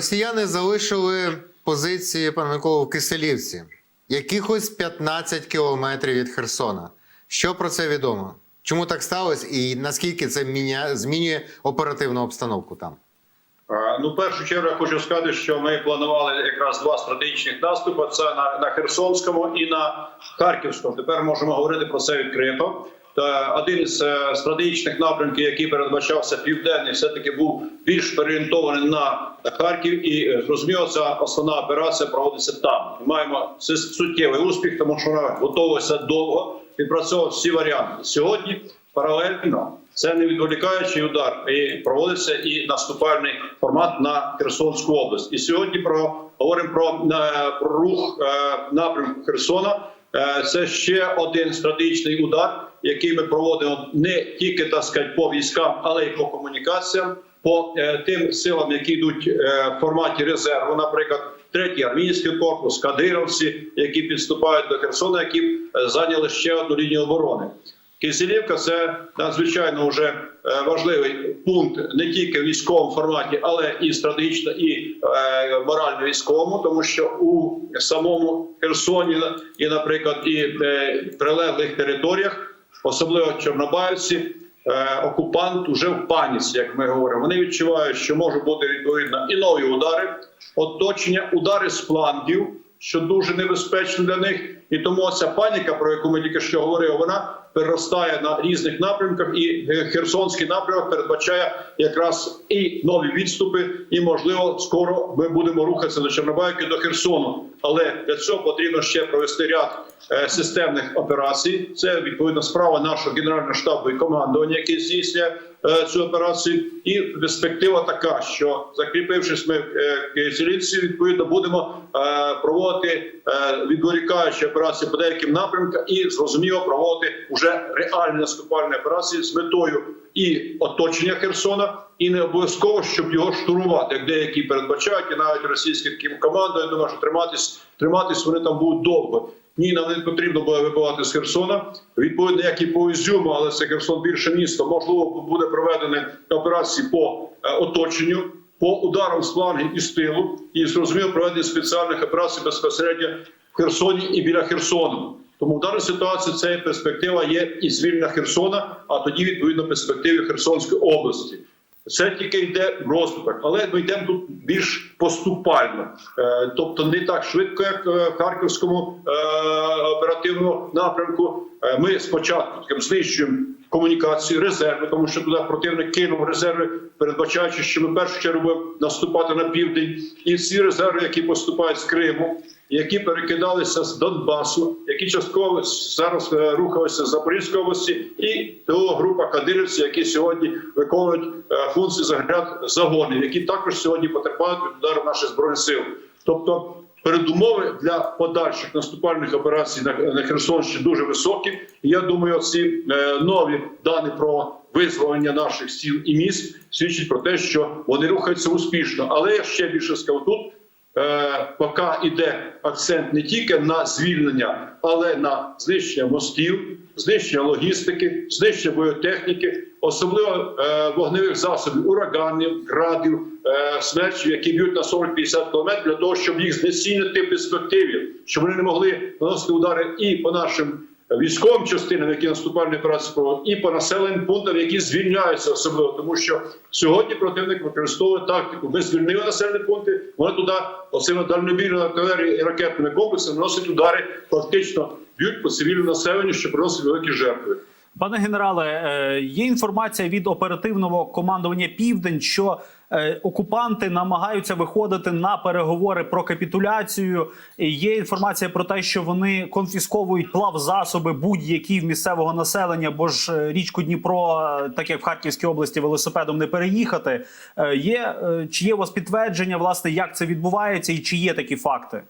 Росіяни залишили позиції пане Миколо в Киселівці, якихось 15 кілометрів від Херсона. Що про це відомо? Чому так сталося, і наскільки це міня... змінює оперативну обстановку там? Ну, в першу чергу я хочу сказати, що ми планували якраз два стратегічних наступи: це на, на Херсонському і на Харківському. Тепер можемо говорити про це відкрито. Один із е, стратегічних напрямків, який передбачався південний, все таки був більш переорієнтований на Харків, і е, зрозуміло, ця основна операція проводиться там. І маємо це суттєвий успіх, тому що вона готувалася довго, відпрацьовував всі варіанти. Сьогодні паралельно це не відволікаючий удар, і проводиться і наступальний формат на Херсонську область. І сьогодні про говоримо про, е, про рух напрямку Херсона. Це ще один стратегічний удар, який ми проводимо не тільки так сказати, по військам, але й по комунікаціям, по е, тим силам, які йдуть е, в форматі резерву, наприклад. Третій армійський корпус, кадировці, які підступають до Херсона, які е, зайняли ще одну лінію оборони. Киселівка це надзвичайно вже важливий пункт не тільки в військовому форматі, але і стратегічно, і е, морально військовому, тому що у самому Херсоні і, наприклад, і е, прилеглих територіях, особливо Чорнобаївці, е, окупант уже в паніці, як ми говоримо. Вони відчувають, що можуть бути відповідно і нові удари, оточення, удари з флангів, що дуже небезпечно для них. І тому ця паніка, про яку ми тільки що говорили, вона переростає на різних напрямках, і Херсонський напрямок передбачає якраз і нові відступи, і можливо скоро ми будемо рухатися до Чорнобайки до Херсону. Але для цього потрібно ще провести ряд е, системних операцій. Це відповідна справа нашого генерального штабу і командування, яке здійснює цю операцію. І перспектива така, що закріпившись ми в Київсілівці, відповідно будемо е, проводити е, відволікаючі операції по деяким напрямкам і зрозуміло проводити вже реальні наступальні операції з метою і оточення Херсона, і не обов'язково, щоб його штурмувати, як деякі передбачають, і навіть російські таким командою. Я думаю, що триматись, триматись вони там будуть довго. Ні, нам не потрібно буде вибивати з Херсона. Відповідно, як і по Ізюму, але це Херсон більше місто. Можливо, буде проведені операції по е, оточенню, по ударам з флангів і з тилу, і зрозуміло проведення спеціальних операцій безпосередньо в Херсоні і біля Херсону. Тому в даній ситуації це перспектива є і звільнення Херсона, а тоді відповідно перспективи Херсонської області. Це тільки йде розвиток, але ми йдемо тут більш поступально, Е, тобто не так швидко, як е, в харківському е, оперативному напрямку. Ми спочатку таким знищуємо комунікацію, резерви, тому що туди противник кинув резерви, передбачаючи, що ми першу чергу будемо наступати на південь, і всі резерви, які поступають з Криму, які перекидалися з Донбасу, які частково зараз е, рухалися з Запорізької області, і ТО група кадирівців, які сьогодні виконують е, функції загряд загонів, які також сьогодні потерпають від удару наших збройних сил. Тобто передумови для подальших наступальних операцій на, Херсонщині дуже високі. Я думаю, ці е, нові дані про визволення наших сіл і міст свідчать про те, що вони рухаються успішно. Але я ще більше скажу тут. Е, поки йде акцент не тільки на звільнення, але на знищення мостів, знищення логістики, знищення боєтехніки, особливо е, вогневих засобів, ураганів, градів, е, смерчів, які б'ють на 40-50 км, для того, щоб їх знецінити в перспективі, щоб вони не могли наносити удари і по нашим військовим частинам, які наступальні операції проводять, і по населеним пунктам, які звільняються особливо, тому що сьогодні противник використовує тактику. Ми звільнили населені пункти, вони туди оцими дальнобійними артилерією і ракетними комплексами наносять удари, фактично б'ють по цивільному населенню, що приносить великі жертви. Пане генерале, е, є інформація від оперативного командування Південь, що окупанти намагаються виходити на переговори про капітуляцію. Є інформація про те, що вони конфісковують плавзасоби будь-які в місцевого населення, бо ж е, річку Дніпро, е, так як в Харківській області, велосипедом не переїхати. Е, Є е, чи є у вас підтвердження, власне, як це відбувається, і чи є такі факти?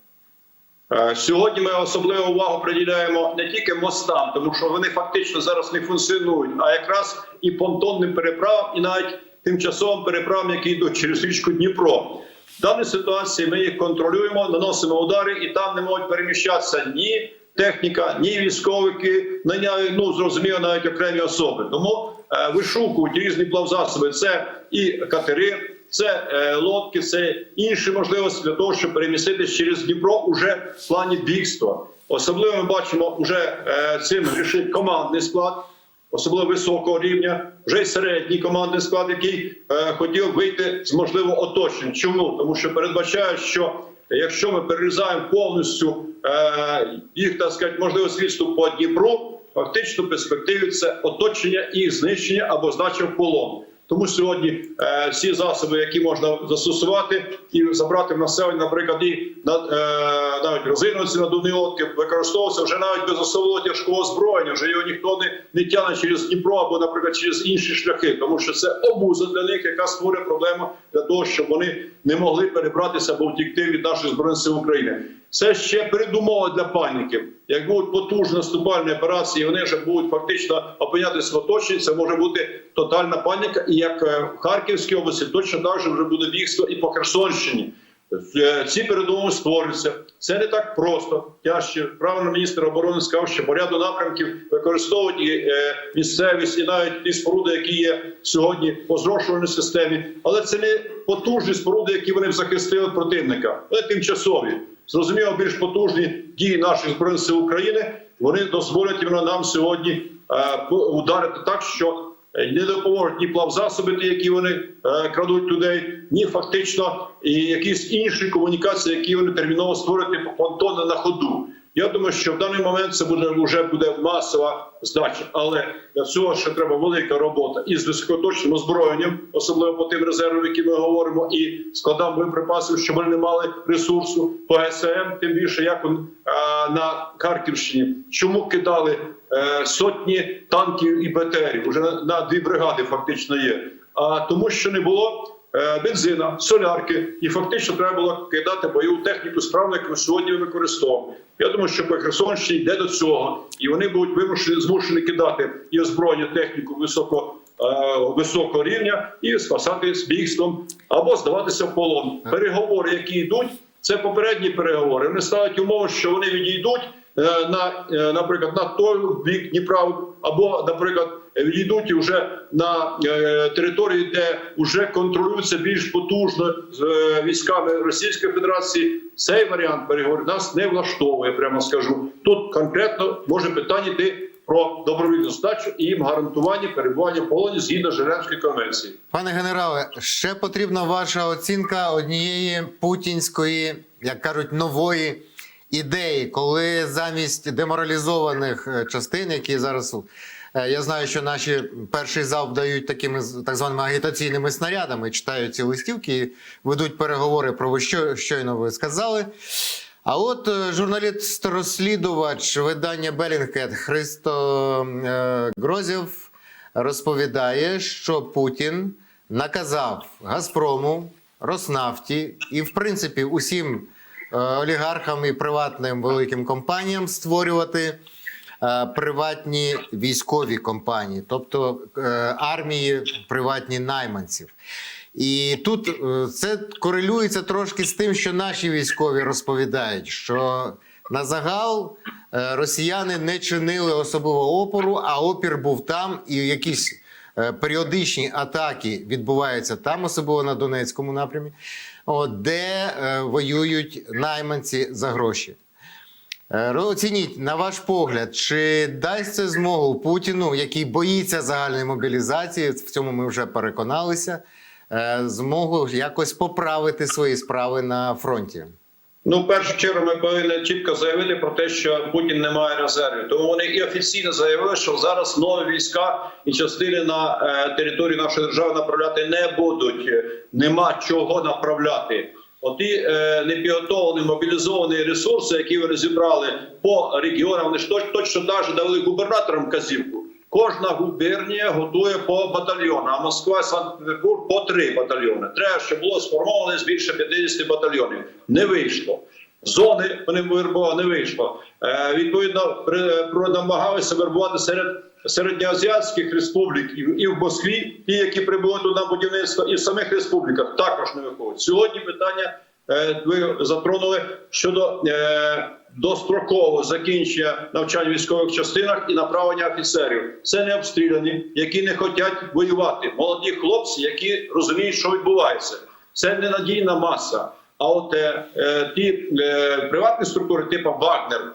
Е, Сьогодні ми особливу увагу приділяємо не тільки мостам, тому що вони фактично зараз не функціонують, а якраз і понтонним переправам, і навіть тимчасовим переправам, які йдуть через річку Дніпро. В даній ситуації ми їх контролюємо, наносимо удари, і там не можуть переміщатися ні техніка, ні військовики, ну зрозуміло, навіть окремі особи. Тому е, вишукують різні плавзасоби. Це і катери, це е, лодки, це інші можливості для того, щоб переміститись через Дніпро уже в плані бігства. Особливо ми бачимо, вже е, цим рішить командний склад особливо високого рівня, вже й середній командний склад, який е, хотів вийти з можливо оточень. Чому? Тому що передбачає, що якщо ми перерізаємо повністю е, їх так сказати, можливість відступу по Дніпру, фактично перспективі це оточення і знищення або значив полон. Тому сьогодні е, всі засоби, які можна застосувати і забрати в населення, наприклад, і на е, навіть розиновці надувні лодки використовувався вже навіть без особливо тяжкого озброєння. Вже його ніхто не, не тягне через Дніпро або, наприклад, через інші шляхи, тому що це обуза для них, яка створює проблему для того, щоб вони не могли перебратися або втікти від наших збройних сил України. Це ще передумова для паніки. Як будуть потужні наступальні операції, вони вже будуть фактично опинятися в оточенні. Це може бути тотальна паніка. І як е, в Харківській області, точно так же вже буде бігство і по Херсонщині. Е, Ці передумови створюються. Це не так просто. Тяжче правильно міністр оборони сказав, що по ряду напрямків використовують і е, місцевість, і навіть ті споруди, які є сьогодні по зрошувальній системі. Але це не потужні споруди, які вони захистили противника, але тимчасові. Зрозуміло, більш потужні дії наших збройних сил України вони дозволять нам сьогодні е, ударити так, що е, не допоможуть ні плавзасоби, які вони е, крадуть людей, ні фактично і якісь інші комунікації, які вони терміново створюють по понтони на ходу. Я думаю, що в даний момент це буде вже буде масова здача, але для цього ще треба велика робота із високоточним озброєнням, особливо по тим резервам, які ми говоримо, і складам боєприпасів, щоб вони не мали ресурсу по СМ, тим більше як на Харківщині. Чому кидали е, сотні танків і БТРів? Уже на, дві бригади фактично є. А тому, що не було бензина, солярки, і фактично треба було кидати бойову техніку справно, яку сьогодні використовуємо. Я думаю, що по Херсонщині йде до цього, і вони будуть вимушені змушені кидати і озброєння техніку високо. е, Високого рівня і спасати з бігством або здаватися в полон. Переговори, які йдуть, це попередні переговори. Вони ставлять умови, що вони відійдуть е, на, е, наприклад, на той бік Дніпра, або, наприклад, відійдуть вже на е, території, де вже контролюються більш потужно з е, військами Російської Федерації. Цей варіант переговорів нас не влаштовує. Прямо скажу. Тут конкретно може питання йти про добровільну здачу і їм гарантування перебування в полоні згідно Женевської конвенції. Пане генерале, ще потрібна ваша оцінка однієї путінської, як кажуть, нової ідеї, коли замість деморалізованих е, частин, які зараз е, я знаю, що наші перший залп дають такими так званими агітаційними снарядами, читають ці листівки, і ведуть переговори про що щойно ви сказали. А от е, журналіст-розслідувач видання Белінгкет Христо Грозєв розповідає, що Путін наказав Газпрому, Роснафті і, в принципі, усім олігархам і приватним великим компаніям створювати е, приватні військові компанії, тобто е, армії приватні найманців. І тут е, це корелюється трошки з тим, що наші військові розповідають, що на загал е, росіяни не чинили особливого опору, а опір був там, і якісь е, періодичні атаки відбуваються там, особливо на Донецькому напрямі, де е, воюють найманці за гроші. Е, Оцініть, на ваш погляд, чи дасть це змогу Путіну, який боїться загальної мобілізації, в цьому ми вже переконалися, е, змогу якось поправити свої справи на фронті? Ну, в першу чергу, ми повинні чітко заявити про те, що Путін не має резервів. Тому вони і офіційно заявили, що зараз нові війська і частини на е, територію нашої держави направляти не будуть. Нема чого направляти. Оті е, непідготовлені мобілізовані ресурси, які вони зібрали по регіонам, вони ж точно так же дали губернаторам вказівку. Кожна губернія готує по батальйону, а Москва і Санкт-Петербург по три батальйони. Треба, щоб було сформовано з більше 50 батальйонів. Не вийшло. Зони вони вивербували, не вийшло. Е, відповідно, намагалися вербувати серед середньоазіатських республік і, і в Москві, ті, які прибули тут на будівництво, і в самих республіках також не виходять. Сьогодні питання ви затронули щодо е, дострокового закінчення навчань військових частинах і направлення офіцерів. Це не обстріляні, які не хочуть воювати. Молоді хлопці, які розуміють, що відбувається. Це ненадійна маса. А от е, е, ті е, приватні структури, типу Вагнер,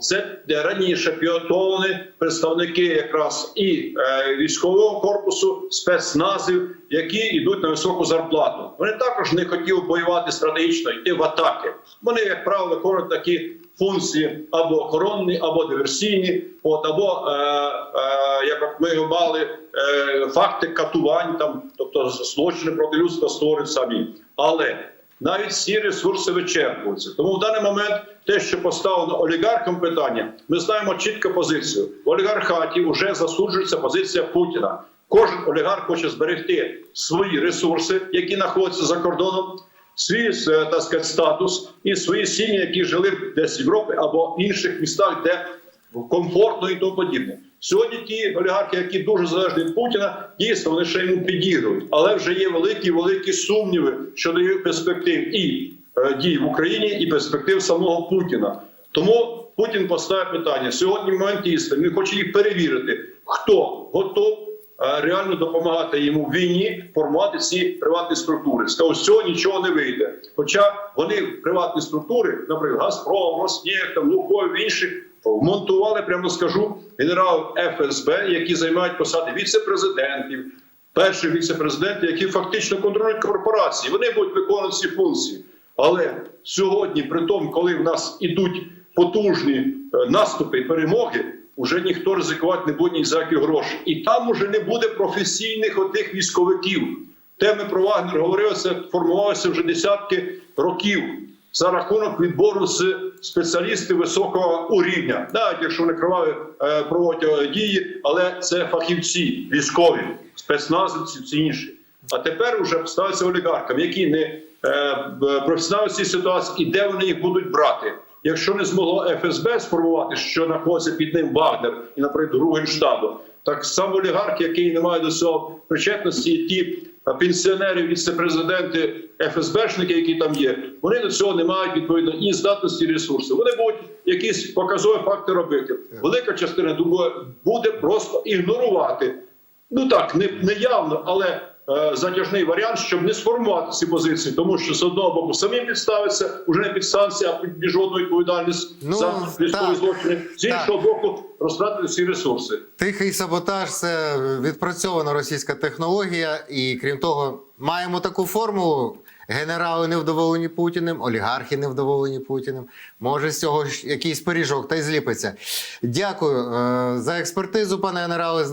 це раніше підготовлені представники якраз і е, військового корпусу, спецназів, які йдуть на високу зарплату. Вони також не хотіли воювати стратегічно, йти в атаки. Вони, як правило, виконують такі функції або охоронні, або диверсійні, от або е, е, як ми мали е, факти катувань, там, тобто злочини проти людства створюють самі. Але навіть всі ресурси вичерпуються. Тому в даний момент те, що поставлено олігархам питання, ми знаємо чітку позицію. В олігархаті вже засуджується позиція Путіна. Кожен олігарх хоче зберегти свої ресурси, які знаходяться за кордоном, свій е, так сказати, статус і свої сім'ї, які жили десь в Європі або інших містах, де комфортно і тому подібне. Сьогодні ті олігархи, які дуже залежні від Путіна, дійсно вони ще йому підігрують, але вже є великі великі сумніви щодо їх перспектив і е, дій в Україні, і перспектив самого Путіна. Тому Путін поставив питання сьогодні. Момент істини. Він хоче їх перевірити, хто готов е, реально допомагати йому в війні формувати ці приватні структури. Сказав, з цього нічого не вийде. Хоча вони приватні структури, наприклад, Газпром, Роснефть, Лукойл, інші вмонтували, прямо скажу, генерал ФСБ, які займають посади віце-президентів, перших віце-президентів, які фактично контролюють корпорації. Вони будуть виконувати ці функції. Але сьогодні, при тому, коли в нас ідуть потужні е, наступи і перемоги, вже ніхто ризикувати не буде ні за які гроші. І там уже не буде професійних отих військовиків. Теми про Вагнер говорили, це формувалося вже десятки років за рахунок відбору з спеціалістів високого рівня, навіть якщо вони криваві е, проводять е, дії, але це фахівці військові, спецназівці, всі інші. А тепер вже ставиться олігархам, які не е, професіонали цій ситуації, і де вони їх будуть брати. Якщо не змогло ФСБ сформувати, що знаходиться під ним Вагнер і, наприклад, другий Генштабу, так само олігарх, який не має до цього причетності, ті пенсіонери, віце-президенти, ФСБшники, які там є, вони до цього не мають відповідно і здатності, і ресурсів. Вони будуть якісь показові факти робити. Велика частина думаю, буде просто ігнорувати ну так, не, не явно, але затяжний варіант, щоб не сформувати ці позиції, тому що з одного боку самі підставиться уже не під санкції, а під міжнародну відповідальність Ну, за військові злочини. З іншого боку, розтратити всі ресурси. Тихий саботаж це відпрацьована російська технологія, і крім того, маємо таку формулу. Генерали невдоволені Путіним, олігархи невдоволені Путіним. Може, з цього ж якийсь пиріжок та й зліпиться. Дякую е, за експертизу, пане генерале. Е,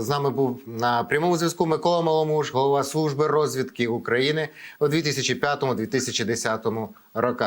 з нами був на прямому зв'язку Микола Маломуш, голова служби розвідки України у 2005-2010 роках.